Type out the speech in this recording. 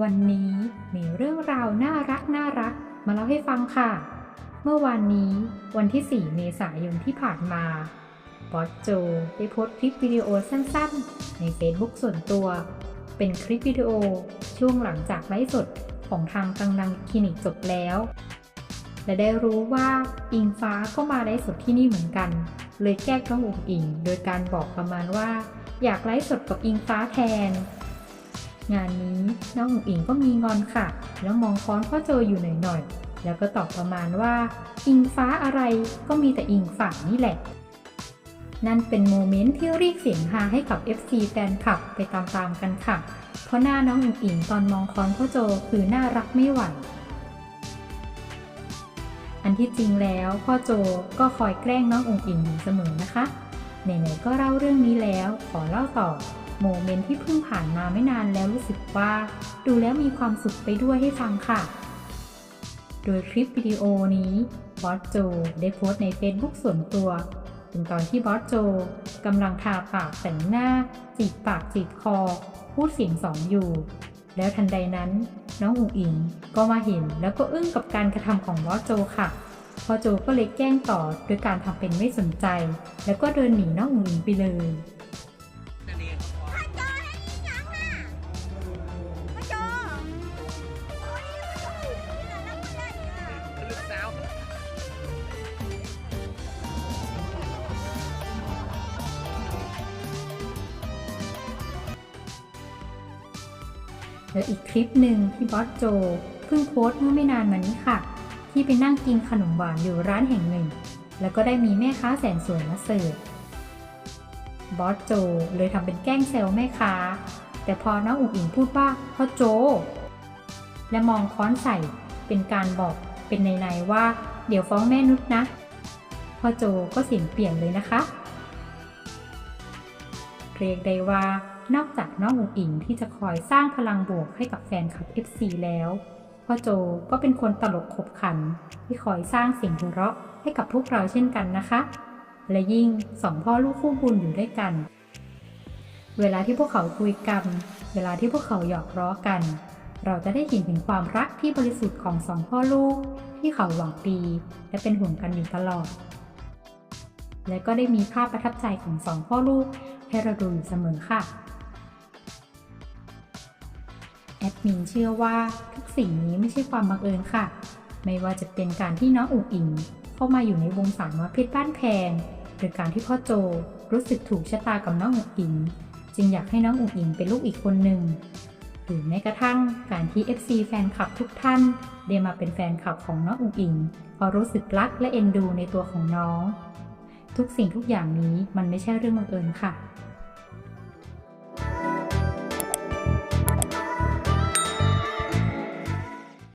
วันนี้มีเรื่องราวน่ารักน่ารักมาเล่าให้ฟังค่ะ เมื่อวานนี้วันที่ 4 เมษายนที่ผ่านมาบอสโจได้โพสต์คลิปวิดีโอสั้นๆ ใน Facebook ส่วนตัว เป็นคลิปวิดีโอช่วงหลังจากไลฟ์สดของทางกังนังคลินิกจบแล้ว และได้รู้ว่าอิงฟ้าก็มาไลฟ์สดที่นี่เหมือนกัน เลยแกล้งน้องอุ๋งอิง โดยการบอกประมาณว่า อยากไลฟ์สดกับอิงฟ้าแทน งานนี้น้องอุ๋งอิงก็มีงอนค่ะ แล้วมองค้อนพ่อโจอยู่หน่อยๆ แล้วก็ตอบประมาณว่า อิงฟ้าอะไรก็มีแต่อิงฝังนี่แหละ นั่นเป็นโมเมนต์ที่เรียกเสียงฮาให้กับ FC แฟนคลับไปตามๆกันค่ะ เพราะหน้าน้องอุ๋งอิงตอนมองค้อนพ่อโจคือน่ารักไม่ไหวอันที่จริงแล้วพ่อโจก็คอยแกล้งน้องอุ๋งอิงอยู่เสมอนะคะ ไหนๆก็เล่าเรื่องนี้แล้ว ขอเล่าต่อ โมเมนต์ที่เพิ่งผ่านมาไม่นานแล้วรู้สึกว่า ดูแล้วมีความสุขไปด้วยให้ฟังค่ะ โดยคลิปวิดีโอนี้บอสโจได้โพสต์ใน Facebook ส่วนตัวเป็นตอนที่บอสโจกำลังทาปากแต่งหน้า จีบปากจีบคอ พูดเสียงสองอยู่ แล้วทันใดนั้น น้องอุ๋งอิงก็มาเห็นแล้วก็อึ้งกับการกระทำของบอสโจค่ะพอโจก็เลยแกล้งต่อโดยการทำเป็นไม่สนใจ แล้วก็เดินหนีน้องอุ๋งอิงไปเลย แล้วอีกคลิปหนึ่งที่บอสโจเพิ่งโพสต์เมื่อไม่นานมานี้ค่ะ ที่ไปนั่งกินขนมหวานอยู่ร้านแห่งหนึ่ง แล้วก็ได้มีแม่ค้าแสนสวยมาเสิร์ฟบอสโจเลยทำเป็นแกล้งเซลแม่ค้า แต่พอน้องอุ๋งอิงพูดว่าพ่อโจ และมองค้อนใส่เป็นการบอกเป็นในๆว่า เดี๋ยวฟ้องแม่นุชนะพ่อโจก็เสียงเปลี่ยนเลยนะคะ เรียกได้ว่า นอกจากน้องอุ๋งอิงที่จะคอยสร้างพลังบวกให้กับแฟนคลับ FC แล้วพ่อโจก็เป็นคนตลกขบขัน ที่คอยสร้างเสียงหัวเราะให้กับพวกเราเช่นกันนะคะ และยิ่งสองพ่อลูกคู่บุญอยู่ด้วยกัน เวลาที่พวกเขาคุยกัน เวลาที่พวกเขาหยอกล้อกัน เราจะได้เห็นถึงความรักที่บริสุทธิ์ของสองพ่อลูก ที่เขาหวังดีและเป็นห่วงกันอยู่ตลอด และก็ได้มีภาพประทับใจของสองพ่อลูกให้เราดูอยู่เสมอค่ะ แอดมินเชื่อว่าทุกสิ่งนี้ไม่ใช่ความบังเอิญค่ะ ไม่ว่าจะเป็นการที่น้องอุ๋งอิง เข้ามาอยู่ในวงสามน้อยเพชรบ้านแพงหรือการที่พ่อโจรู้สึกถูกชะตากับน้องอุ๋งอิง จึงอยากให้น้องอุ๋งอิงเป็นลูกอีกคนหนึ่งหรือแม้กระทั่งการที่ FC แฟนคลับทุกท่านได้มาเป็นแฟนคลับของน้องอุ๋งอิงเพราะรู้สึกรักและเอ็นดูในตัวของน้อง ทุกสิ่งทุกอย่างนี้มันไม่ใช่เรื่องบังเอิญค่ะ